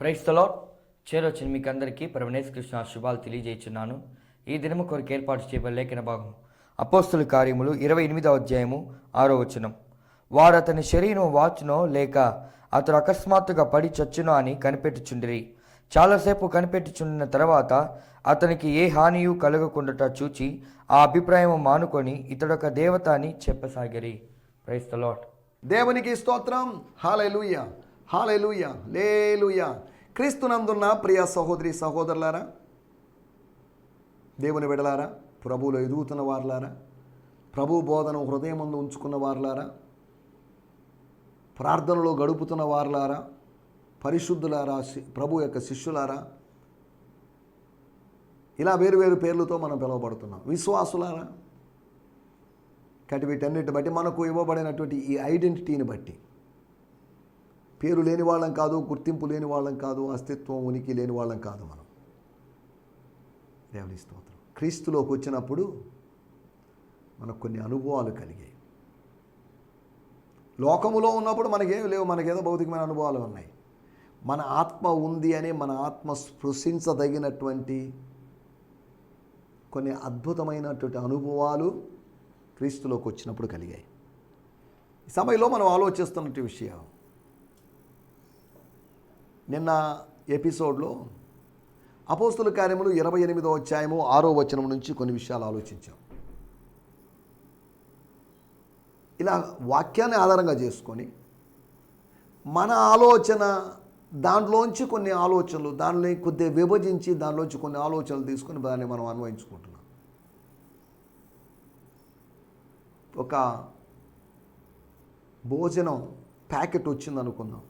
క్రైస్తలో చేరొచ్చిన మీకు అందరికీ పరమనేశ్ కృష్ణ శుభాలు తెలియజేస్తున్నాను ఈ దినము కొరకు ఏర్పాటు చేయబడి లేఖన భాగం. అపోస్తుల కార్యములు ఇరవై ఎనిమిదవ అధ్యాయము ఆరో వచనం. వారు అతని శరీరం వాచునో లేక అతడు అకస్మాత్తుగా పడి చచ్చునో అని కనిపెట్టుచుండిరి. చాలాసేపు కనిపెట్టుచుండిన తర్వాత అతనికి ఏ హానియు కలగకుండా చూచి ఆ అభిప్రాయం మానుకొని ఇతడొక దేవత అని చెప్పసాగిరి. ప్రైస్ ద లాట్ దేవునికి స్తోత్రం. హాలూయ హాలెలూయ లేలుయ. క్రీస్తునందున్న ప్రియ సహోదరి సహోదరులారా దేవుని విడలారా ప్రభువులో ఎదుగుతున్న వారులారా ప్రభు బోధన హృదయం ముందు ఉంచుకున్న వారులారా ప్రార్థనలో గడుపుతున్న వారులారా పరిశుద్ధులారా శి- ప్రభు యొక్క శిష్యులారా ఇలా వేరు వేరు పేర్లతో మనం పిలువబడుతున్నాం. విశ్వాసులారా కాబట్టి బట్టి మనకు ఇవ్వబడినటువంటి ఈ ఐడెంటిటీని బట్టి పేరు లేని వాళ్ళం కాదు గుర్తింపు లేని వాళ్ళం కాదు అస్తిత్వం ఉనికి లేని వాళ్ళం కాదు మనం. దేవుని స్తోత్రం. క్రీస్తులోకి వచ్చినప్పుడు మనకు కొన్ని అనుభవాలు కలిగాయి. లోకములో ఉన్నప్పుడు మనకేం లేవు మనకేదో భౌతికమైన అనుభవాలు ఉన్నాయి. మన ఆత్మ ఉంది అని మన ఆత్మ స్పృశించదగినటువంటి కొన్ని అద్భుతమైనటువంటి అనుభవాలు క్రీస్తులోకి వచ్చినప్పుడు కలిగాయి. ఈ సమయంలో మనం ఆలోచిస్తున్నటువంటి విషయం నిన్న ఎపిసోడ్లో అపోస్తుల కార్యములు ఇరవై ఎనిమిదో అధ్యాయము ఆరో వచనం నుంచి కొన్ని విషయాలు ఆలోచించాం. ఇలా వాక్యాన్ని ఆధారంగా చేసుకొని మన ఆలోచన దాంట్లోంచి కొన్ని ఆలోచనలు దానిని కొద్దిగా విభజించి దానిలోంచి కొన్ని ఆలోచనలు తీసుకొని దాన్ని మనం అన్వయించుకుంటున్నాం. ఒక భోజనం ప్యాకెట్ వచ్చింది అనుకుందాం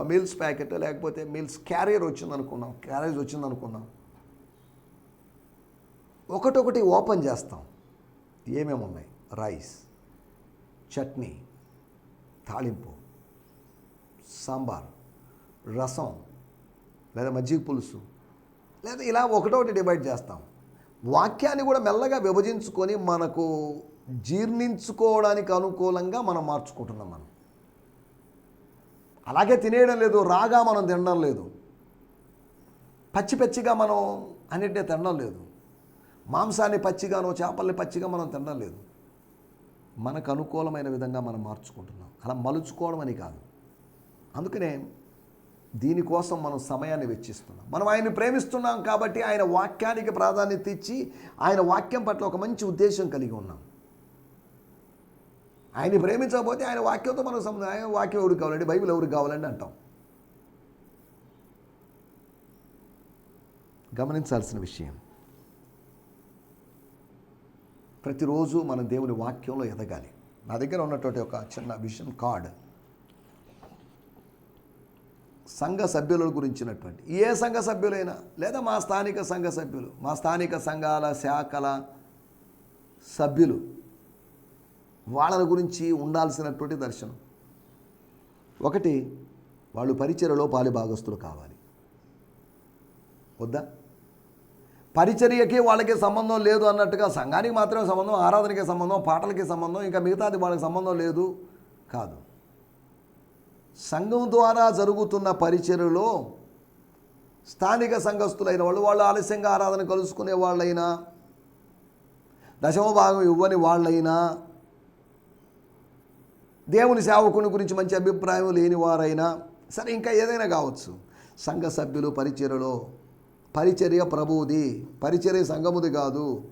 మీల్స్ ప్యాకెట్ లేకపోతే మీల్స్ క్యారియర్ వచ్చింది అనుకున్నాం క్యారేజ్ వచ్చింది ఒకటొకటి ఓపెన్ చేస్తాం. ఏమేమి ఉన్నాయి? రైస్ చట్నీ తాళింపు సాంబార్ రసం లేదా మజ్జిగ పులుసు లేదా ఇలా ఒకటొకటి డివైడ్ చేస్తాం. వాక్యాన్ని కూడా మెల్లగా విభజించుకొని మనకు జీర్ణించుకోవడానికి అనుకూలంగా మనం మార్చుకుంటున్నాం మనం. అలాగే తినేయడం లేదు రాగా మనం తినడం లేదు. పచ్చి పచ్చిగా మనం అన్నిటినీ తినడం లేదు. మాంసాన్ని పచ్చిగానో చేపల్ని పచ్చిగా మనం తినడం లేదు. మనకు అనుకూలమైన విధంగా మనం మార్చుకుంటున్నాం. అలా మలుచుకోవడం అని కాదు. అందుకనే దీనికోసం మనం సమయాన్ని వెచ్చిస్తున్నాం. మనం ఆయన్ని ప్రేమిస్తున్నాం కాబట్టి ఆయన వాక్యానికి ప్రాధాన్యత ఇచ్చి ఆయన వాక్యం పట్ల ఒక మంచి ఉద్దేశం కలిగి ఉన్నాం. ఆయన్ని ప్రేమించకపోతే ఆయన వాక్యంతో మనకు సంబంధం ఆయన వాక్యం ఎవరికి కావాలండి? బైబిల్ ఎవరికి కావాలండి అంటాం. గమనించాల్సిన విషయం. ప్రతిరోజు మన దేవుని వాక్యంలో ఎదగాలి. నా దగ్గర ఉన్నటువంటి ఒక చిన్న విషన్ కార్డ్. సంఘ సభ్యుల గురించినటువంటి. ఏ సంఘ సభ్యులైనా లేదా మా స్థానిక సంఘ సభ్యులు మా స్థానిక సంఘాల శాఖల సభ్యులు వాళ్ళ గురించి ఉండాల్సినటువంటి దర్శనం. ఒకటి వాళ్ళు పరిచర్యలో పాలిభాగస్తులు కావాలి. వద్దా? పరిచర్యకి వాళ్ళకి సంబంధం లేదు అన్నట్టుగా సంఘానికి మాత్రమే సంబంధం ఆరాధనకి సంబంధం పాటలకి సంబంధం ఇంకా మిగతాది వాళ్ళకి సంబంధం లేదు కాదు. సంఘం ద్వారా జరుగుతున్న పరిచర్యలో స్థానిక సంఘస్థులైన వాళ్ళు వాళ్ళు ఆలస్యంగా ఆరాధన కలుసుకునే వాళ్ళైనా దశమ భాగం ఇవ్వని వాళ్ళైనా దేవుని సేవకుని గురించి మంచి అభిప్రాయం లేని వారైనా సరే ఇంకా ఏదైనా కావచ్చు. సంఘ సభ్యులు పరిచర్యలో పరిచర్య ప్రభువుది పరిచర్య సంఘముది కాదు.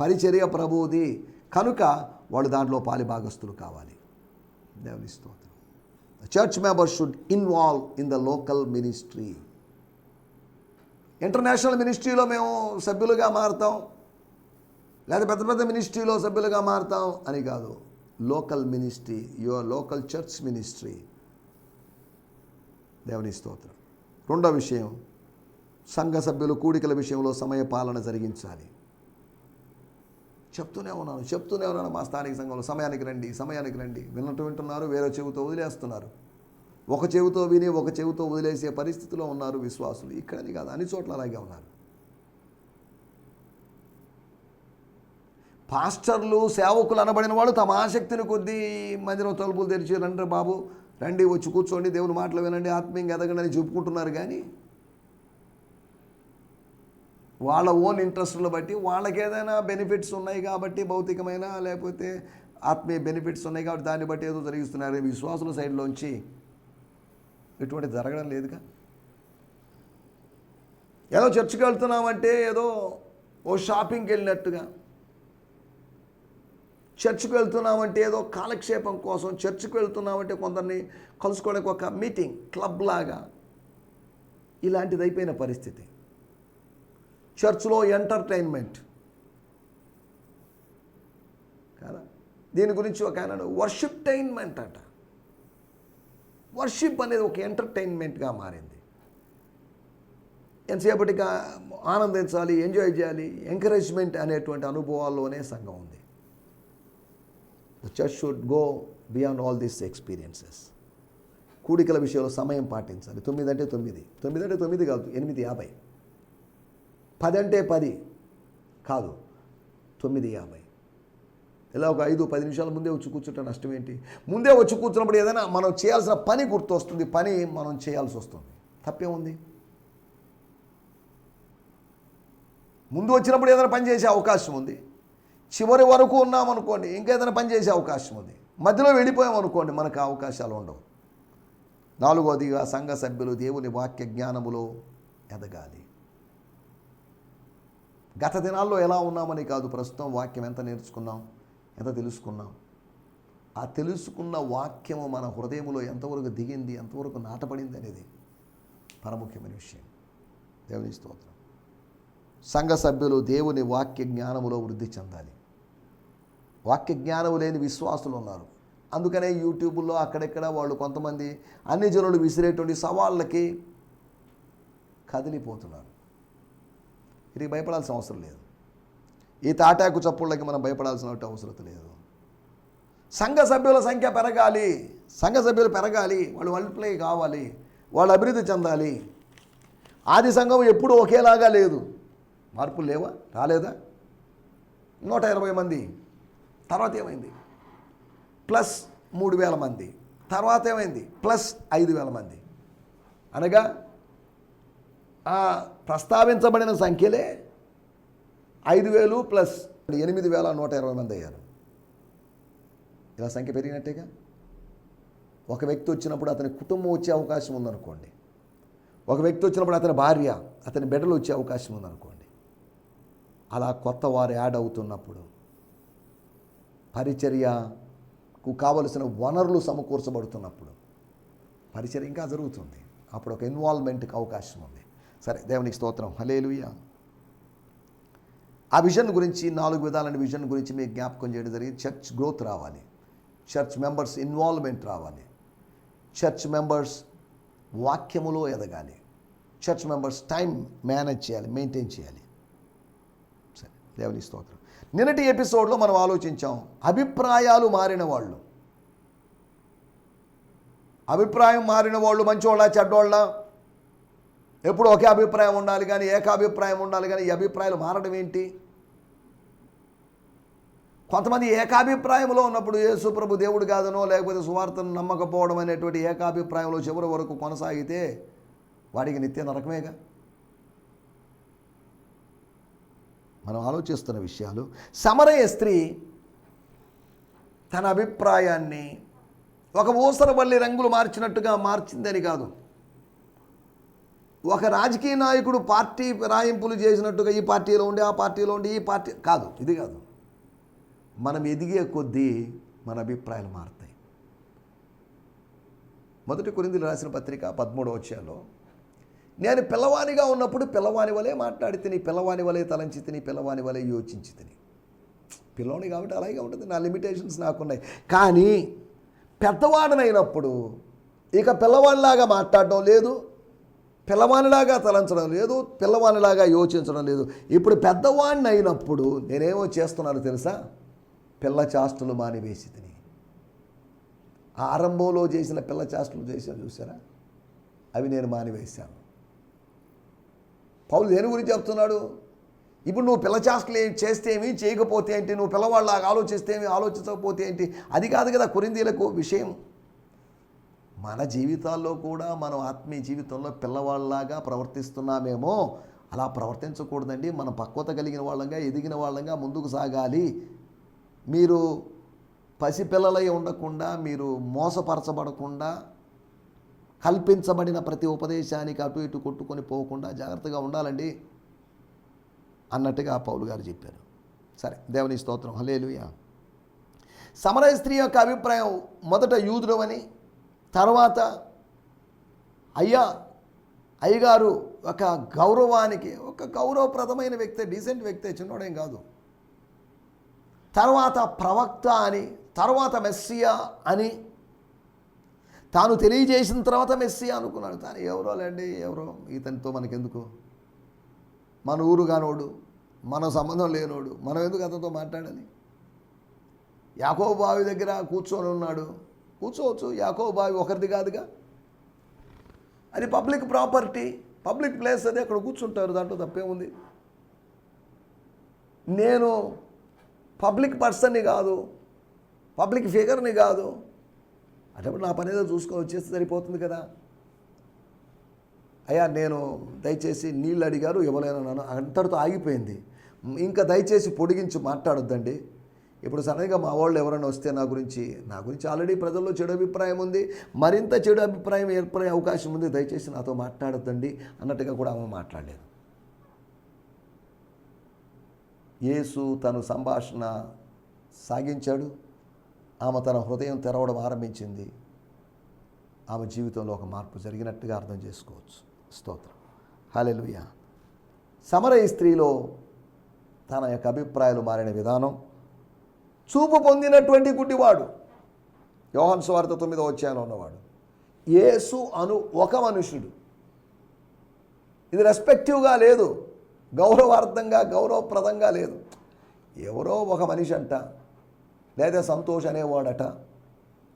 పరిచర్య ప్రభువుది. కనుక వాళ్ళు దాంట్లో పాలిభాగస్తులు కావాలి. దేవుని స్తోత్రం. Church member should involve in the local ministry international మినిస్ట్రీలో మేము సభ్యులుగా మారుతాం. లేదా పెద్ద పెద్ద మినిస్ట్రీలో సభ్యులుగా మారుతాం అని కాదు. Local ministry your local church ministry దేవుని స్తోత్రం. రెండో విషయం సంఘ సభ్యులు కూడికల విషయంలో సమయ పాలన జరిగించాలి. చెప్తూనే ఉన్నాను చెప్తూనే ఉన్నాను మా స్థానిక సంఘంలో. సమయానికి రండి సమయానికి రండి. విన్నట్టు వింటున్నారు వేరే చెవితో వదిలేస్తున్నారు. ఒక చెవితో విని ఒక చెవితో వదిలేసే పరిస్థితిలో ఉన్నారు విశ్వాసులు. ఇక్కడని కాదు అన్ని చోట్ల అలాగే ఉన్నారు. పాస్టర్లు సేవకులు అనబడిన వాళ్ళు తమ ఆసక్తిని కొద్దీ మందిరం తలుపులు తెరిచి రండి బాబు రండి వచ్చి కూర్చోండి దేవుని మాటలు వినండి ఆత్మీయంగా ఎదగండి అని చెప్పుకుంటున్నారు కానీ వాళ్ళ ఓన్ ఇంట్రెస్ట్ని బట్టి వాళ్ళకి ఏదైనా బెనిఫిట్స్ ఉన్నాయి కాబట్టి భౌతికమైన లేకపోతే ఆత్మీయ బెనిఫిట్స్ ఉన్నాయి కాబట్టి దాన్ని బట్టి ఏదో జరిగిస్తున్నారు విశ్వాసుల సైడ్లోంచి ఎటువంటి జరగడం లేదుగా. ఏదో చర్చికి వెళ్తున్నామంటే ఏదో ఓ షాపింగ్కి వెళ్ళినట్టుగా చర్చ్కి వెళ్తున్నామంటే ఏదో కాలక్షేపం కోసం చర్చ్కి వెళ్తున్నామంటే కొందరిని కలుసుకోవడానికి ఒక మీటింగ్ క్లబ్ లాగా. ఇలాంటిది అయిపోయిన పరిస్థితి. చర్చ్లో ఎంటర్టైన్మెంట్. కదా? దీని గురించి ఒక ఆయన వర్షిప్టైన్మెంట్ అట. వర్షిప్ అనేది ఒక ఎంటర్టైన్మెంట్గా మారింది. ఎంతసేపటిగా ఆనందించాలి ఎంజాయ్ చేయాలి ఎంకరేజ్మెంట్ అనేటువంటి అనుభవాల్లోనే సంఘం ఉంది. The church should go beyond all these experiences కూడికల విషయంలో సమయం పాటించాలి. తొమ్మిది అంటే తొమ్మిది. తొమ్మిది అంటే తొమ్మిది కాదు ఎనిమిది యాభై. పది అంటే పది కాదు తొమ్మిది యాభై. ఇలా ఒక ఐదు పది నిమిషాల ముందే వచ్చి కూర్చుంటే నష్టం ఏంటి? ముందే వచ్చి కూర్చున్నప్పుడు ఏదైనా మనం చేయాల్సిన పని గుర్తొస్తుంది. పని మనం చేయాల్సి వస్తుంది. తప్పేముంది ముందు వచ్చినప్పుడు ఏదైనా పని చేసే అవకాశం ఉంది. చివరి వరకు ఉన్నామనుకోండి ఇంకేదైనా పని చేసే అవకాశం ఉంది. మధ్యలో వెళ్ళిపోయాం అనుకోండి మనకు అవకాశాలు ఉండవు. నాలుగోదిగా సంఘ సభ్యులు దేవుని వాక్య జ్ఞానములో ఎదగాలి. గత దినాల్లో ఎలా ఉన్నామని కాదు ప్రస్తుతం వాక్యం ఎంత నేర్చుకున్నాం ఎంత తెలుసుకున్నాం. ఆ తెలుసుకున్న వాక్యము మన హృదయంలో ఎంతవరకు దిగింది ఎంతవరకు నాటపడింది అనేది పరముఖ్యమైన విషయం. దేవుని స్తోత్రం. సంఘ సభ్యులు దేవుని వాక్య జ్ఞానములో వృద్ధి చెందాలి. వాక్య జ్ఞానం లేని విశ్వాసులు ఉన్నారు. అందుకనే యూట్యూబ్లో అక్కడెక్కడ వాళ్ళు కొంతమంది అన్ని జనులు విసిరేటువంటి సవాళ్ళకి కదిలిపోతున్నారు. ఇది భయపడాల్సిన అవసరం లేదు. ఈ తాటాకు చప్పుళ్ళకి మనం భయపడాల్సిన అవసరం లేదు. సంఘ సభ్యుల సంఖ్య పెరగాలి. సంఘ సభ్యులు పెరగాలి. వాళ్ళు మల్టిప్లై కావాలి. వాళ్ళు అభివృద్ధి చెందాలి. ఆది సంఘం ఎప్పుడూ ఒకేలాగా లేదు. మార్పులు లేవా? రాలేదా? నూట ఇరవై మంది తర్వాత ఏమైంది? ప్లస్ మూడు వేల మంది. తర్వాత ఏమైంది? ప్లస్ ఐదు వేల మంది. అనగా ఆ ప్రస్తావించబడిన సంఖ్యలే ఐదు వేలు ప్లస్ ఎనిమిది వేల నూట ఇరవై మంది అయ్యారు. ఇలా సంఖ్య పెరిగినట్టేగా? ఒక వ్యక్తి వచ్చినప్పుడు అతని కుటుంబం వచ్చే అవకాశం ఉందనుకోండి. ఒక వ్యక్తి వచ్చినప్పుడు అతని భార్య అతని బిడ్డలు వచ్చే అవకాశం ఉందనుకోండి. అలా కొత్త వారు యాడ్ అవుతున్నప్పుడు పరిచర్యకు కావలసిన వనరులు సమకూర్చబడుతున్నప్పుడు పరిచర్య ఇంకా జరుగుతుంది. అప్పుడు ఒక ఇన్వాల్వ్మెంట్కి అవకాశం ఉంది. సరే దేవునికి స్తోత్రం. హలేలుయ ఆ విజన్ గురించి నాలుగు విధాలైన విజన్ గురించి మీకు జ్ఞాపకం చేయడం జరిగింది. చర్చ్ గ్రోత్ రావాలి. చర్చ్ మెంబర్స్ ఇన్వాల్వ్మెంట్ రావాలి. చర్చ్ మెంబర్స్ వాక్యములో ఎదగాలి. చర్చ్ మెంబర్స్ టైం మేనేజ్ చేయాలి మెయింటైన్ చేయాలి. సరే దేవుని స్తోత్రం. నిన్నటి ఎపిసోడ్లో మనం ఆలోచించాం. అభిప్రాయాలు మారిన వాళ్ళు. అభిప్రాయం మారిన వాళ్ళు మంచోళ్ళ చెడ్డోళ్ళ? ఎప్పుడు ఒకే అభిప్రాయం ఉండాలి కానీ ఏకాభిప్రాయం ఉండాలి కానీ ఈ అభిప్రాయాలు మారడం ఏంటి? కొంతమంది ఏకాభిప్రాయంలో ఉన్నప్పుడు యేసుప్రభు దేవుడు కాదనో లేకపోతే సువార్తను నమ్మకపోవడం అనేటువంటి ఏకాభిప్రాయంలో చివరి వరకు కొనసాగితే వాడికి నిత్య నరకమేగా? మనం ఆలోచిస్తున్న విషయాలు. సమరయ స్త్రీ తన అభిప్రాయాన్ని ఒక ఊసరవల్లి రంగులు మార్చినట్టుగా మార్చిందని కాదు. ఒక రాజకీయ నాయకుడు పార్టీ రాయింపులు చేసినట్టుగా ఈ పార్టీలో ఉండి ఆ పార్టీలో ఉండి ఈ పార్టీ కాదు ఇది కాదు. మనం ఎదిగే కొద్దీ మన అభిప్రాయాలు మారుతాయి. మొదటి కొరిందులు రాసిన పత్రిక పదమూడవ వచ్చాలో నేను పిల్లవానిగా ఉన్నప్పుడు పిల్లవాని వలె మాట్లాడి తిని పిల్లవాని వలె తలంచి తిని పిల్లవాని వలె యోచించి తిని. పిల్లవాని కాబట్టి అలాగే ఉంటుంది. నా లిమిటేషన్స్ నాకున్నాయి. కానీ పెద్దవాడినైనప్పుడు ఇక పిల్లవాడిలాగా మాట్లాడడం లేదు. పిల్లవానిలాగా తలంచడం లేదు. పిల్లవానిలాగా యోచించడం లేదు. ఇప్పుడు పెద్దవాడిని అయినప్పుడు నేనేమో చేస్తున్నాను తెలుసా? పిల్ల చాస్తులు మానివేసి తిని. ఆరంభంలో చేసిన పిల్ల చాస్తులు చేశాను చూసారా అవి నేను మానివేశాను. పౌలు దేని గురించి చెప్తున్నాడు? ఇప్పుడు నువ్వు పిల్ల చేస్తలే చేస్తే ఏమి చేయకపోతే ఏంటి? నువ్వు పిల్లవాళ్ళలాగా ఆలోచిస్తే ఏమి ఆలోచించకపోతే ఏంటి? అది కాదు కదా కొరిందీలకు విషయం. మన జీవితాల్లో కూడా మనం ఆత్మీయ జీవితంలో పిల్లవాళ్ళలాగా ప్రవర్తిస్తున్నామేమో. అలా ప్రవర్తించకూడదండి. మనం పక్వత కలిగిన వాళ్ళంగా ఎదిగిన వాళ్ళంగా ముందుకు సాగాలి. మీరు పసిపిల్లలై ఉండకుండా మీరు మోసపరచబడకుండా కల్పించబడిన ప్రతి ఉపదేశానికి అటు ఇటు కొట్టుకొని పోకుండా జాగ్రత్తగా ఉండాలండి అన్నట్టుగా పౌలు గారు చెప్పారు. సరే దేవుని స్తోత్రం. హలేలుయా సమరయ స్త్రీ యొక్క అభిప్రాయం మొదట యూదుడు అని తర్వాత అయ్యా అయ్యగారు ఒక గౌరవానికి ఒక గౌరవప్రదమైన వ్యక్తి డీసెంట్ వ్యక్తే చిన్నోడేం కాదు. తర్వాత ప్రవక్త అని తర్వాత మెస్సియా అని తాను తెలియజేసిన తర్వాత మెస్సీ అనుకున్నాడు. తాను ఎవరో లేండి ఎవరో. ఇతనితో మనకెందుకు? మన ఊరు కానోడు మన సంబంధం లేనోడు మనం ఎందుకు అతనితో మాట్లాడాలి? యాకో బావి దగ్గర కూర్చొని ఉన్నాడు. కూర్చోవచ్చు యాకో బావి ఒకరిది కాదుగా. అది పబ్లిక్ ప్రాపర్టీ పబ్లిక్ ప్లేస్ అది అక్కడ కూర్చుంటారు దాంట్లో తప్పేముంది? నేను పబ్లిక్ పర్సన్ని కాదు పబ్లిక్ ఫిగర్ని కాదు అటప్పుడు నా పని ఏదో చూసుకొని వచ్చేస్తే సరిపోతుంది కదా. అయ్యా నేను దయచేసి నీళ్ళు అడిగారు ఇవ్వలేనన్నాను అంతటితో ఆగిపోయింది. ఇంకా దయచేసి పొడిగించి మాట్లాడొద్దండి. ఇప్పుడు సడన్గా మా వాళ్ళు ఎవరైనా వస్తే నా గురించి నా గురించి ఆల్రెడీ ప్రజల్లో చెడు అభిప్రాయం ఉంది. మరింత చెడు అభిప్రాయం ఏర్పడే అవకాశం ఉంది. దయచేసి నాతో మాట్లాడొద్దండి అన్నట్టుగా కూడా ఆమె మాట్లాడలేదు. యేసు తను సంభాషణ సాగించాడు. ఆమె తన హృదయం తెరవడం ఆరంభించింది. ఆమె జీవితంలో ఒక మార్పు జరిగినట్టుగా అర్థం చేసుకోవచ్చు. స్తోత్రం. హలెలుయ సమరయ స్త్రీలో తన యొక్క అభిప్రాయాలు మారిన విధానం చూపు పొందినటువంటి గుడ్డివాడు. యోహన్ స్వార్థ తొమ్మిదో వచ్చాను ఉన్నవాడు. యేసు అను ఒక మనుషుడు. ఇది రెస్పెక్టివ్గా లేదు. గౌరవార్థంగా గౌరవప్రదంగా లేదు. ఎవరో ఒక మనిషి అంట లేదా సంతోష్ అనేవాడట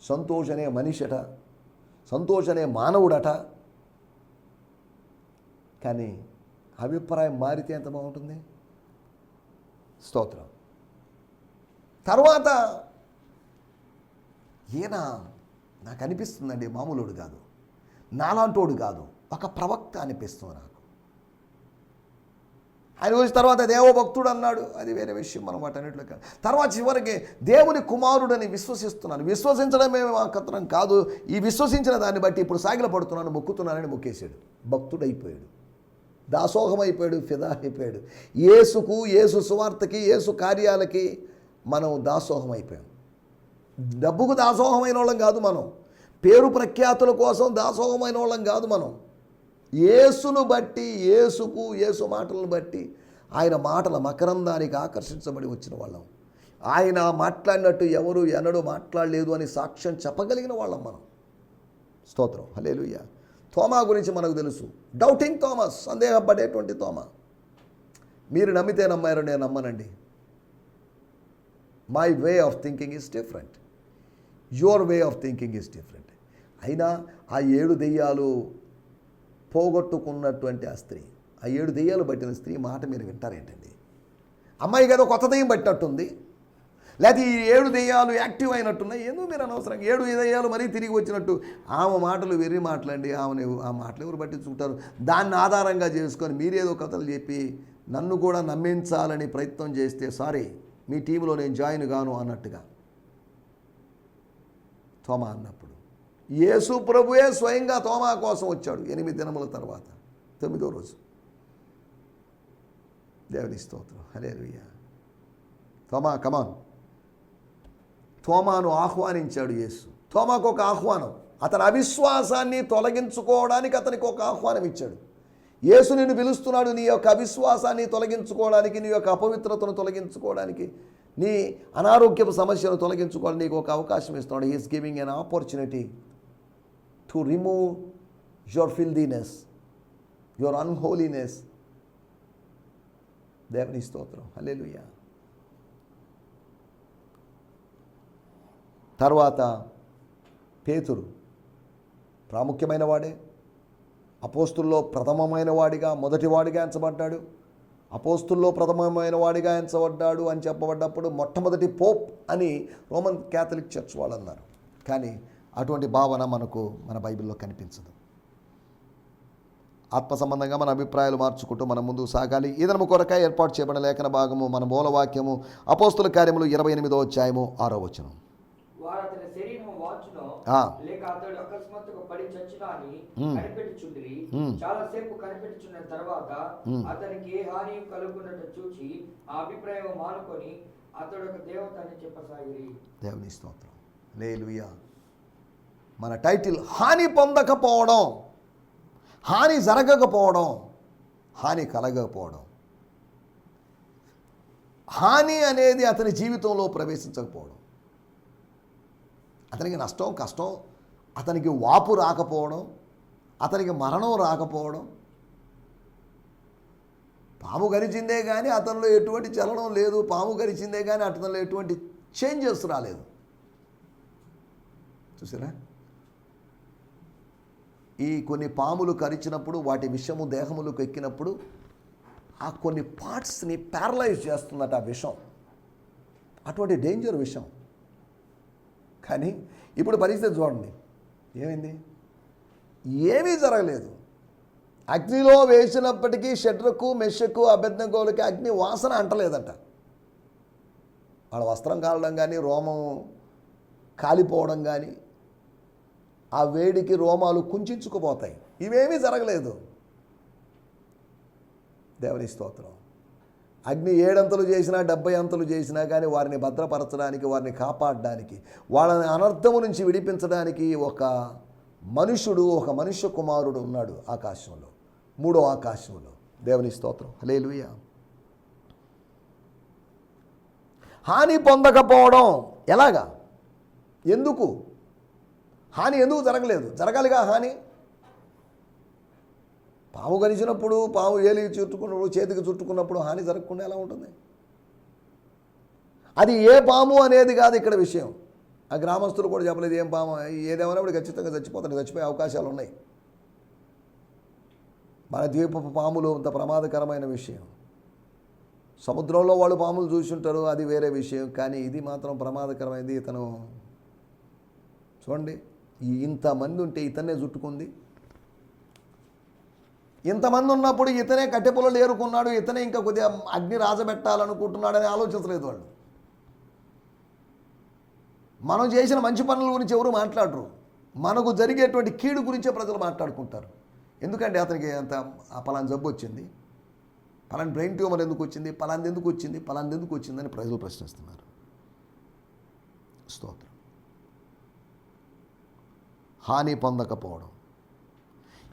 సంతోష్ అనే మనిషట సంతోష్ అనే మానవుడట. కానీ అభిప్రాయం మారితే ఎంత బాగుంటుంది? స్తోత్రం. తర్వాత ఈయన నాకు అనిపిస్తుందండి మామూలుడు కాదు నాలాంటోడు కాదు ఒక ప్రవక్త అనిపిస్తుంది నాకు. ఆయన గురించి తర్వాత దేవభక్తుడు అన్నాడు. అది వేరే విషయం మనం వాటన్నిటిలో కాదు తర్వాత చివరికి దేవుని కుమారుడని విశ్వసిస్తున్నాను. విశ్వసించడమే మా కాదు. ఈ విశ్వసించిన దాన్ని బట్టి ఇప్పుడు సాగిల పడుతున్నాను మొక్కుతున్నానని మొక్కేశాడు. భక్తుడైపోయాడు. దాసోహం అయిపోయాడు ఫిదా అయిపోయాడు ఏసుకు ఏసు సువార్తకి ఏసు కార్యాలకి మనం దాసోహం అయిపోయాం డబ్బుకు దాసోహమైన వాళ్ళం కాదు మనం. పేరు ప్రఖ్యాతుల కోసం దాసోహమైన వాళ్ళం కాదు మనం. యేసును బట్టి యేసుకు యేసు మాటలను బట్టి ఆయన మాటల మకరందానికి ఆకర్షించబడి వచ్చిన వాళ్ళం. ఆయన మాట్లాడినట్టు ఎవరు ఎన్నడూ మాట్లాడలేదు అని సాక్ష్యం చెప్పగలిగిన వాళ్ళం మనం. స్తోత్రం. హలేలుయ్య తోమా గురించి మనకు తెలుసు. డౌటింగ్ తోమస్ సందేహపడేటువంటి తోమా. మీరు నమ్మితే నమ్మారు నేను నమ్మనండి. My way of thinking is different your way of thinking is different అయినా ఆ ఏడు దెయ్యాలు పోగొట్టుకున్నటువంటి ఆ స్త్రీ ఆ ఏడు దెయ్యాలు పట్టిన స్త్రీ మాట మీరు వింటారేంటండి? అమ్మాయి కదా కొత్త దెయ్యం పట్టినట్టుంది. లేకపోతే ఈ ఏడు దెయ్యాలు యాక్టివ్ అయినట్టున్నాయి. ఎందుకు మీరు అనవసరం ఏడు దెయ్యాలు మరీ తిరిగి వచ్చినట్టు? ఆమె మాటలు వెర్రి మాటలండి. ఆమెను ఆ మాటలు ఎవరు పట్టించుకుంటారు? దాన్ని ఆధారంగా చేసుకొని మీరేదో కథలు చెప్పి నన్ను కూడా నమ్మించాలని ప్రయత్నం చేస్తే సారీ మీ టీంలో నేను జాయిన్ గాను అన్నట్టుగా. తోమా అన్నప్పుడు. యేసు ప్రభువే స్వయంగా తోమా కోసం వచ్చాడు ఎనిమిది దినముల తర్వాత తొమ్మిదో రోజు. దేవుని స్తోత్రం. హలే తోమా కమాన్ తోమాను ఆహ్వానించాడు యేసు. తోమాకు ఒక ఆహ్వానం. అతని అవిశ్వాసాన్ని తొలగించుకోవడానికి అతనికి ఒక ఆహ్వానం ఇచ్చాడు. యేసు నిన్ను పిలుస్తున్నాడు నీ యొక్క అవిశ్వాసాన్ని తొలగించుకోవడానికి నీ యొక్క అపవిత్రతను తొలగించుకోవడానికి నీ అనారోగ్యపు సమస్యను తొలగించుకోవడానికి నీకు ఒక అవకాశం ఇస్తున్నాడు. He's giving an opportunity to remove your filthiness your unholiness దేవుని స్తోత్రం. హల్లెలూయా. తర్వాత పేతురు ప్రాముఖ్యమైన వాడే అపోస్తుల్లో ప్రథమమైన వాడిగా మొదటివాడిగా ఎంచబడ్డాడు అపోస్తుల్లో ప్రథమమైన వాడిగా ఎంచబడ్డాడు అని చెప్పబడ్డప్పుడు మొట్టమొదటి పోప్ అని రోమన్ క్యాథలిక్ చర్చ్ వాళ్ళు అన్నారు కానీ అటువంటి భావన మనకు మన బైబిల్లో కనిపించదు. ఆత్మ సంబంధంగా మన అభిప్రాయాలు మార్చుకుంటూ మనం ముందుకు సాగాలి. ఇదనము కొరకై ఏర్పాటు చేయబడిన లేఖన భాగము మన మూలవాక్యము అపోస్తుల కార్యములు ఇరవై ఎనిమిదో అధ్యాయము ఆరో వచనం. కనిపెట్టుచున్న తర్వాత. అతనికి ఏ హాని కలుగున్నట్టు చూచి ఆ అభిప్రాయం మానుకొని అతడు ఒక దేవత అని చెప్పసాగిరి. దేవుని స్తోత్రం. లేలుయా మన టైటిల్ హాని పొందకపోవడం హాని జరగకపోవడం హాని కలగకపోవడం. హాని అనేది అతని జీవితంలో ప్రవేశించకపోవడం. అతనికి నష్టం కష్టం అతనికి వాపు రాకపోవడం అతనికి మరణం రాకపోవడం. పాము గరిచిందే కానీ అతనిలో ఎటువంటి చలనం లేదు పాము గరిచిందే కానీ అతనిలో ఎటువంటి చేంజెస్ రాలేదు. చూసారా? ఈ కొన్ని పాములు కరిచినప్పుడు వాటి విషము దేహములకు ఎక్కినప్పుడు ఆ కొన్ని పార్ట్స్ని ప్యారలైజ్ చేస్తుందట ఆ విషం. అటువంటి డేంజర్ విషం. కానీ ఇప్పుడు పరిస్థితి చూడండి. ఏమైంది? ఏమీ జరగలేదు. అగ్నిలో వేసినప్పటికీ షట్రకు మెషకు అభ్యర్థకోలకి అగ్ని వాసన అంటలేదట. వాళ్ళ వస్త్రం కాలడం కానీ రోమం కాలిపోవడం కానీ ఆ వేడికి రోమాలు కుంచుకుపోతాయి. ఇవేమీ జరగలేదు. దేవుని స్తోత్రం. అగ్ని ఏడంతలు చేసినా డెబ్బై అంతలు చేసినా కానీ వారిని భద్రపరచడానికి వారిని కాపాడడానికి వాళ్ళని అనర్థము నుంచి విడిపించడానికి ఒక మనుషుడు ఒక మనుష్య కుమారుడు ఉన్నాడు ఆకాశంలో. మూడో ఆకాశంలో. దేవుని స్తోత్రం. హలేలుయా హాని పొందకపోవడం ఎలాగా? ఎందుకు? హాని ఎందుకు జరగలేదు? జరగాలిగా హాని? పాము గలిచినప్పుడు పాము ఏలి చుట్టుకున్నప్పుడు చేతికి చుట్టుకున్నప్పుడు హాని జరగకుండా ఎలా ఉంటుంది? అది ఏ పాము అనేది కాదు ఇక్కడ విషయం. ఆ గ్రామస్తులు కూడా చెప్పలేదు ఏం పాము? ఏదేమైనా కూడా ఖచ్చితంగా చచ్చిపోతాడు చచ్చిపోయే అవకాశాలు ఉన్నాయి. మన ద్వీపపు పాములు అంత ప్రమాదకరమైన విషయం. సముద్రంలో వాళ్ళు పాములు చూసుంటారు అది వేరే విషయం. కానీ ఇది మాత్రం ప్రమాదకరమైంది. ఇతను చూడండి. ఇంతమంది ఉంటే ఇతన్నే చుట్టుకుంది. ఇంతమంది ఉన్నప్పుడు ఇతనే కట్టెపుల్లలు ఏరుకున్నాడు ఇతనే ఇంకా కొద్దిగా అగ్ని రాజబెట్టాలనుకుంటున్నాడని ఆలోచించలేదు వాళ్ళు. మనం చేసిన మంచి పనుల గురించి ఎవరు మాట్లాడరు. మనకు జరిగేటువంటి కీడు గురించే ప్రజలు మాట్లాడుకుంటారు. ఎందుకంటే అతనికి అంత ఆ జబ్బు వచ్చింది. పలాన్ బ్రెయిన్ ట్యూమర్ ఎందుకు వచ్చింది? పలాంది ఎందుకు వచ్చింది? పలాంది ఎందుకు వచ్చిందని ప్రజలు ప్రశ్నిస్తున్నారు. స్తోత్రం. హాని పొందకపోవడం.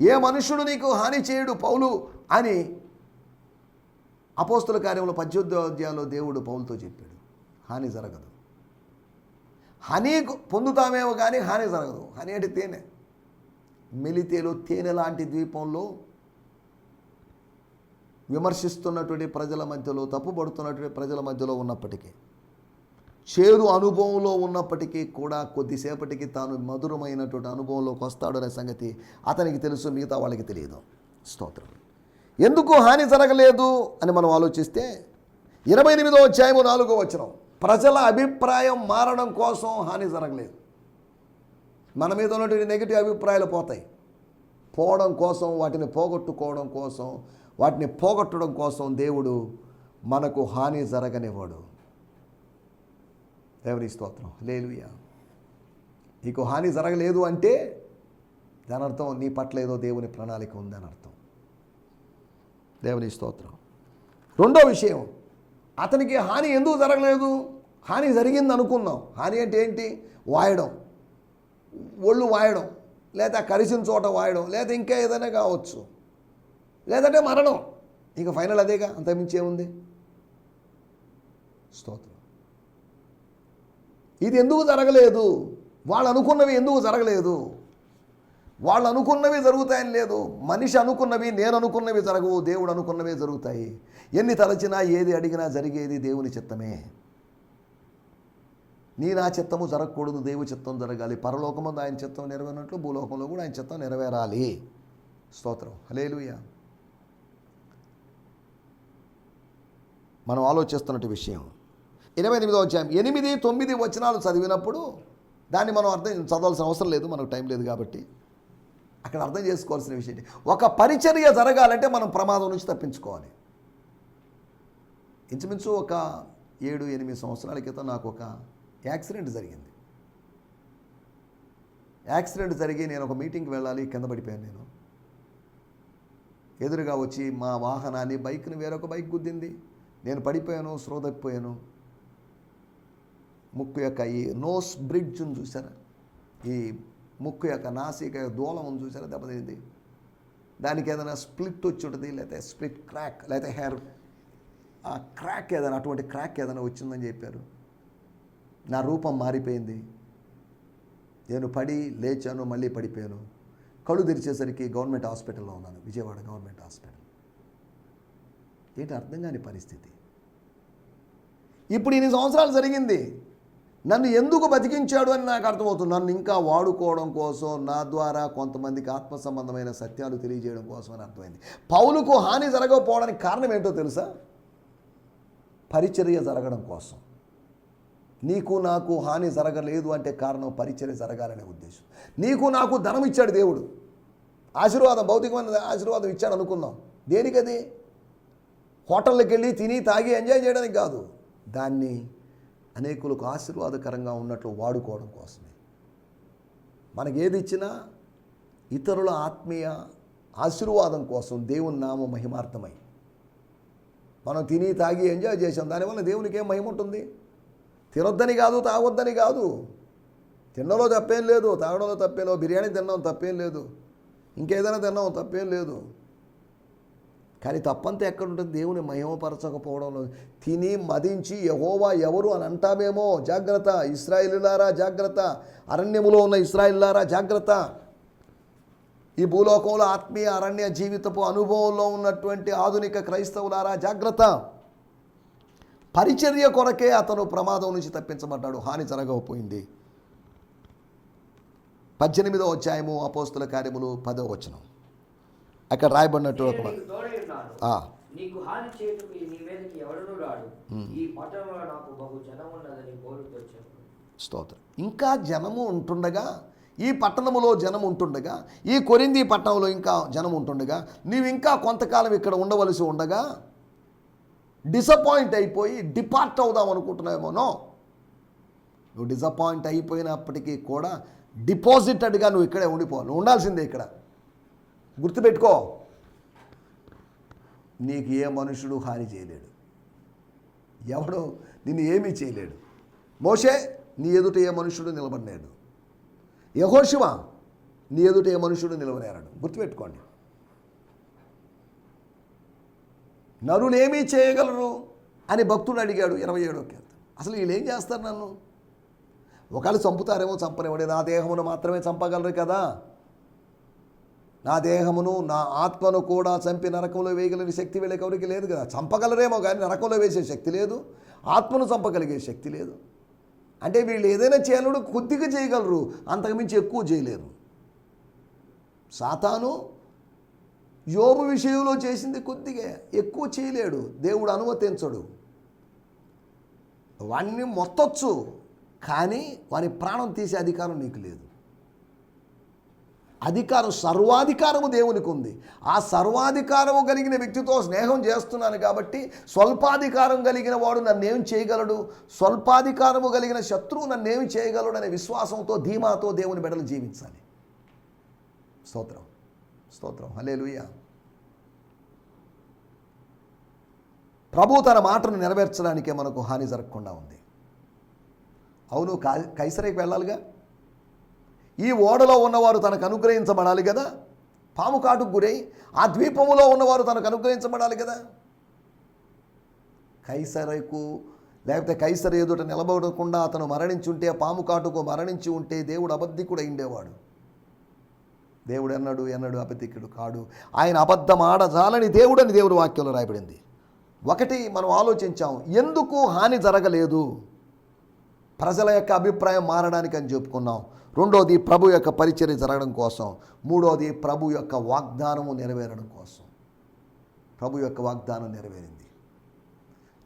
ఏ మనుషుడు నీకు హాని చేయడు పౌలు అని అపోస్తుల కార్యంలో పద్యోధ్యాయంలో దేవుడు పౌలతో చెప్పాడు. హాని జరగదు. హనీ పొందుతామేమో కానీ హాని జరగదు. హనీ అంటే తేనె. మెలితేలో తేనె లాంటి ద్వీపంలో విమర్శిస్తున్నటువంటి ప్రజల మధ్యలో తప్పుపడుతున్నటువంటి ప్రజల మధ్యలో ఉన్నప్పటికీ చేదు అనుభవంలో ఉన్నప్పటికీ కూడా కొద్దిసేపటికి తాను మధురమైనటువంటి అనుభవంలోకి వస్తాడనే సంగతి అతనికి తెలుసు మిగతా వాళ్ళకి తెలియదు. స్తోత్రం. ఎందుకు హాని జరగలేదు అని మనం ఆలోచిస్తే ఇరవై ఎనిమిదో అధ్యాయము నాలుగో వచనం. ప్రజల అభిప్రాయం మారడం కోసం హాని జరగలేదు. మన మీద ఉన్నటువంటి నెగిటివ్ అభిప్రాయాలు పోతాయి. పోవడం కోసం వాటిని పోగొట్టుకోవడం కోసం వాటిని పోగొట్టడం కోసం దేవుడు మనకు హాని జరగనివాడు దేవుని స్తోత్రం. లేలుయా నీకు హాని జరగలేదు అంటే దాని అర్థం నీ పట్ల ఏదో దేవుని ప్రణాళిక ఉందని అర్థం. దేవుని స్తోత్రం. రెండో విషయం అతనికి హాని ఎందుకు జరగలేదు? హాని జరిగింది అనుకుందాం. హాని అంటే ఏంటి? వాయడం. ఒళ్ళు వాయడం లేదా కరిసిన చోట వాయడం లేదా ఇంకా ఏదైనా కావచ్చు. లేదంటే మరణం. ఇక ఫైనల్ అదేగా? అంతమించి ఏముంది? స్తోత్రం. ఇది ఎందుకు జరగలేదు? వాళ్ళు అనుకున్నవి ఎందుకు జరగలేదు? వాళ్ళు అనుకున్నవి జరుగుతాయని లేదు. మనిషి అనుకున్నవి నేను అనుకున్నవి జరగవు దేవుడు అనుకున్నవే జరుగుతాయి. ఎన్ని తలచినా ఏది అడిగినా జరిగేది దేవుని చిత్తమే. నీ నా చిత్తము జరగకూడదు దేవు చిత్తం జరగాలి. పరలోకమందు ఆయన చిత్తం నెరవేరినట్లు భూలోకంలో కూడా ఆయన చిత్తం నెరవేరాలి. స్తోత్రం. హలేలుయ మనం ఆలోచిస్తున్నట్టు విషయం. ఇరవై ఎనిమిదో అధ్యాయం. ఎనిమిది తొమ్మిది వచనాలు చదివినప్పుడు దాన్ని మనం అర్థం చదవాల్సిన అవసరం లేదు మనకు టైం లేదు కాబట్టి. అక్కడ అర్థం చేసుకోవాల్సిన విషయం ఏంటి? ఒక పరిచర్య జరగాలంటే మనం ప్రమాదం నుంచి తప్పించుకోవాలి. ఇంచుమించు ఒక ఏడు ఎనిమిది సంవత్సరాల క్రితం నాకు ఒక యాక్సిడెంట్ జరిగింది. యాక్సిడెంట్ జరిగి నేను ఒక మీటింగ్కి వెళ్ళాలి కింద పడిపోయాను నేను. ఎదురుగా వచ్చి మా వాహనాన్ని బైక్ని వేరొక బైక్ గుద్దింది. నేను పడిపోయాను శ్రోతప్పిపోయాను ముక్కు యొక్క ఈ నోస్ బ్రిడ్జ్ని చూసారా ఈ ముక్కు యొక్క నాసిక దూలం ఉంది చూసారా దెబ్బతింది దానికి ఏదైనా స్ప్లిట్ వచ్చి ఉంటుంది లేకపోతే స్ప్లిట్ క్రాక్ లేకపోతే హెయిర్ ఆ క్రాక్ ఏదైనా అటువంటి క్రాక్ ఏదైనా వచ్చిందని చెప్పారు. నా రూపం మారిపోయింది. నేను పడి లేచాను మళ్ళీ పడిపోయాను. కళ్ళు తెరిచేసరికి గవర్నమెంట్ హాస్పిటల్లో ఉన్నాను విజయవాడ గవర్నమెంట్ హాస్పిటల్. ఏంటి అర్థం కాని పరిస్థితి? ఇప్పుడు ఇన్ని సంవత్సరాలు జరిగింది. నన్ను ఎందుకు బతికించాడు అని నాకు అర్థమవుతుంది. నన్ను ఇంకా వాడుకోవడం కోసం నా ద్వారా కొంతమందికి ఆత్మ సంబంధమైన సత్యాలు తెలియజేయడం కోసం అని అర్థమైంది. పౌలుకు హాని జరగకపోవడానికి కారణం ఏంటో తెలుసా? పరిచర్య జరగడం కోసం. నీకు నాకు హాని జరగలేదు అంటే కారణం పరిచర్య జరగాలనే ఉద్దేశం. నీకు నాకు ధనం ఇచ్చాడు దేవుడు. ఆశీర్వాదం భౌతికమైన ఆశీర్వాదం ఇచ్చాడు అనుకుందాం. దేనికది? హోటళ్ళకి వెళ్ళి తిని తాగి ఎంజాయ్ చేయడానికి కాదు. దాన్ని అనేకులకు ఆశీర్వాదకరంగా ఉన్నట్లు వాడుకోవడం కోసమే. మనకి ఏది ఇచ్చినా ఇతరుల ఆత్మీయ ఆశీర్వాదం కోసం దేవుని నామ మహిమార్థమై. మనం తిని తాగి ఎంజాయ్ చేసాం దానివల్ల దేవునికి ఏం మహిమ ఉంటుంది? తినొద్దని కాదు తాగొద్దని కాదు. తినడంలో తప్పేం లేదు తాగడంలో తప్పేం బిర్యానీ తిన్నాం తప్పేం లేదు ఇంకేదైనా తిన్నాం తప్పేం లేదు. కానీ తప్పంతా ఎక్కడ ఉంటుంది దేవుని మహిమపరచకపోవడంలో. తిని మదించి యహోవా ఎవరు అని అంటామేమో? జాగ్రత్త. ఇస్రాయిలులారా జాగ్రత్త. అరణ్యములో ఉన్న ఇస్రాయిలారా జాగ్రత్త. ఈ భూలోకంలో ఆత్మీయ అరణ్య జీవితపు అనుభవంలో ఉన్నటువంటి ఆధునిక క్రైస్తవులారా జాగ్రత్త. పరిచర్య కొరకే అతను ప్రమాదం నుంచి తప్పించబడ్డాడు. హాని జరగకపోయింది. పద్దెనిమిదో అధ్యాయము అపోస్తుల కార్యములు పదో వచనం. అక్కడ రాయబడినట్టు ఒక నీకు హాని చేయుటకు నీ మీదకి ఎవడను రాడు. ఈ పట్టణంలో నాకు బహు జనం ఉన్నదని కోరుతూ చెప్పు. స్తోత్రం. ఇంకా జనము ఉంటుండగా ఈ పట్టణములో జనం ఉంటుండగా ఈ కొరింది పట్టణంలో ఇంకా జనం ఉంటుండగా నీవు ఇంకా కొంతకాలం ఇక్కడ ఉండవలసి ఉండగా డిసప్పాయింట్ అయిపోయి డిపార్ట్ అవుదాం అనుకుంటున్నావేమోనో నువ్వు డిసప్పాయింట్ అయిపోయినప్పటికీ కూడా డిపాజిటెడ్గా నువ్వు ఇక్కడే ఉండిపో. నువ్వు ఉండాల్సిందే ఇక్కడ. గుర్తుపెట్టుకో. నీకు ఏ మనుషుడు హాని చేయలేడు. ఎవడు నిన్ను ఏమీ చేయలేడు. మోషే నీ ఎదుట ఏ మనుషుడు నిలబడినాడు యహోశివ నీ ఎదుట ఏ మనుషుడు నిలవనేరాడు గుర్తుపెట్టుకోండి. నరులు ఏమీ చేయగలరు అని భక్తుడు అడిగాడు ఇరవై ఏడో కీర్తన అసలు వీళ్ళు ఏం చేస్తారు నన్ను? ఒకవేళ చంపుతారేమో చంపనివ్వండి నా దేహమును మాత్రమే చంపగలరు కదా. నా దేహమును నా ఆత్మను కూడా చంపి నరకంలో వేయగలిగిన శక్తి వీళ్ళకి ఎవరికి లేదు కదా. చంపగలరేమో కానీ నరకంలో వేసే శక్తి లేదు. ఆత్మను చంపగలిగే శక్తి లేదు. అంటే వీళ్ళు ఏదైనా చేయాలడు కొద్దిగా చేయగలరు. అంతకుమించి ఎక్కువ చేయలేరు. సాతాను యోబు విషయంలో చేసింది కొద్దిగా ఎక్కువ చేయలేడు. దేవుడు అనుమతించడు. వాణ్ణి మొత్తొచ్చు. కానీ వాని ప్రాణం తీసే అధికారం నీకు లేదు. అధికారం సర్వాధికారము దేవునికి ఉంది ఆ సర్వాధికారము కలిగిన వ్యక్తితో స్నేహం చేస్తున్నాను కాబట్టి స్వల్పాధికారం కలిగిన వాడు నన్నేం చేయగలడు? స్వల్పాధికారము కలిగిన శత్రువు నన్నేమి చేయగలడు అనే విశ్వాసంతో ధీమాతో దేవుని బిడ్డలు జీవించాలి. స్తోత్రం. స్తోత్రం. హలే ప్రభు తన మాటను నెరవేర్చడానికే మనకు హాని జరగకుండా ఉంది. అవును కా కైసరికి వెళ్ళాలిగా? ఈ ఓడలో ఉన్నవారు తనకు అనుగ్రహించబడాలి కదా? పాము కాటుకు గురై ఆ ద్వీపములో ఉన్నవారు తనకు అనుగ్రహించబడాలి కదా? కైసరకు లేకపోతే కైసర ఎదుట నిలబడకుండా అతను మరణించుంటే పాము కాటుకు మరణించి ఉంటే దేవుడు అబద్ధికుడు అయిండేవాడు దేవుడు ఎన్నడు ఎన్నడు అబద్ధికుడు కాడు. ఆయన అబద్ధం ఆడజాలని దేవుడని దేవుడు వాక్యంలో రాయబడింది. ఒకటి మనం ఆలోచించాం ఎందుకు హాని జరగలేదు? ప్రజల యొక్క అభిప్రాయం మారడానికి అని చెప్పుకున్నాం. రెండోది ప్రభు యొక్క పరిచర్య జరగడం కోసం. మూడోది ప్రభు యొక్క వాగ్దానము నెరవేరడం కోసం. ప్రభు యొక్క వాగ్దానం నెరవేరింది.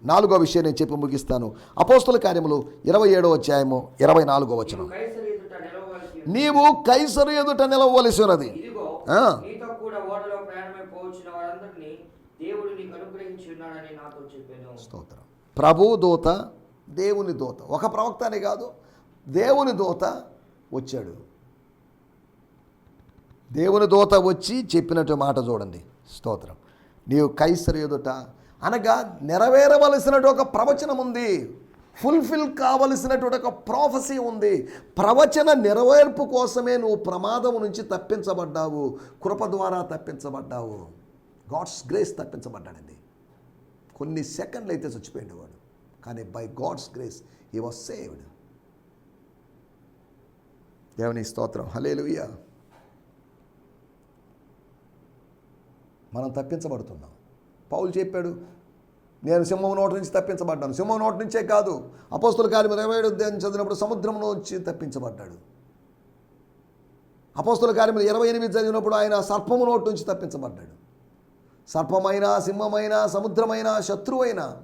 నాలుగో విషయం నేను చెప్పి ముగిస్తాను. అపోస్తుల కార్యములు ఇరవై ఏడో అధ్యాయము ఇరవై నాలుగో వచనం. నీవు కైసరు ఎదుట నిలవలసి ఉన్నది. స్తోత్రం. ప్రభు దూత దేవుని దూత. ఒక ప్రవక్త కాదు దేవుని దూత వచ్చాడు. దేవుని దూత వచ్చి చెప్పినట్టు మాట చూడండి స్తోత్రం. నీవు కైసరు ఎదుట అనగా నెరవేరవలసినటువంటి ఒక ప్రవచనం ఉంది. ఫుల్ఫిల్ కావలసినటువంటి ఒక ప్రాఫసీ ఉంది. ప్రవచన నెరవేర్పు కోసమే నువ్వు ప్రమాదం నుంచి తప్పించబడ్డావు. కృప ద్వారా తప్పించబడ్డావు. God's grace తప్పించబడ్డాడండి. కొన్ని సెకండ్లు అయితే చచ్చిపోయాడు వాడు కానీ by God's grace he was saved దేవుని స్తోత్రం. హలేలుయ్య మనం తప్పించబడుతున్నాం. పౌలు చెప్పాడు నేను సింహం నోటి నుంచి తప్పించబడ్డాను. సింహం నోటి నుంచే కాదు అపోస్తుల కార్యం ఇరవై ఏడు అధ్యాయం చదివినప్పుడు సముద్రం నుంచి తప్పించబడ్డాడు. అపోస్తుల కార్యం ఇరవై ఎనిమిది చదివినప్పుడు ఆయన సర్పము నోటి నుంచి తప్పించబడ్డాడు. సర్పమైన సింహమైన సముద్రమైన శత్రువైన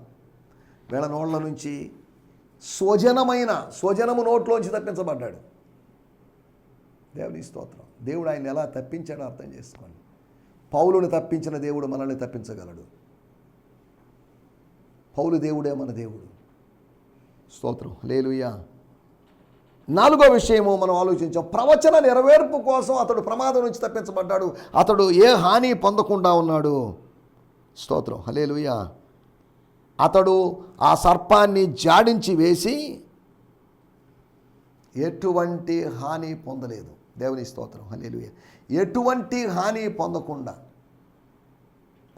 వీళ్ళ నోళ్ళ నుంచి స్వజనమైన స్వజనము నోట్లోంచి తప్పించబడ్డాడు. దేవుని స్తోత్రం. దేవుడు ఆయన ఎలా తప్పించాడో అర్థం చేసుకోండి. పౌలుని తప్పించిన దేవుడు మనల్ని తప్పించగలడు. పౌలు దేవుడే మన దేవుడు. స్తోత్రం. లేలుయ్యా నాలుగో విషయము మనం ఆలోచించాం. ప్రవచన నెరవేర్పు కోసం అతడు ప్రమాదం నుంచి తప్పించబడ్డాడు. అతడు ఏ హాని పొందకుండా ఉన్నాడు. స్తోత్రం. హలేలుయ్యా అతడు ఆ సర్పాన్ని జాడించి వేసి ఎటువంటి హాని పొందలేదు. దేవుని స్తోత్రం. హలేలుయ ఎటువంటి హాని పొందకుండా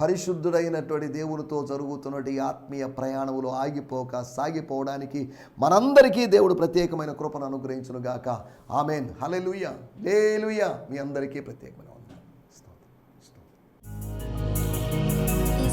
పరిశుద్ధుడైనటువంటి దేవునితో జరుగుతున్నటువంటి ఆత్మీయ ప్రయాణములు ఆగిపోక సాగిపోవడానికి మనందరికీ దేవుడు ప్రత్యేకమైన కృపను అనుగ్రహించును గాక ఆమెన్. హలెలుయ లేలుయ మీ అందరికీ ప్రత్యేకమైన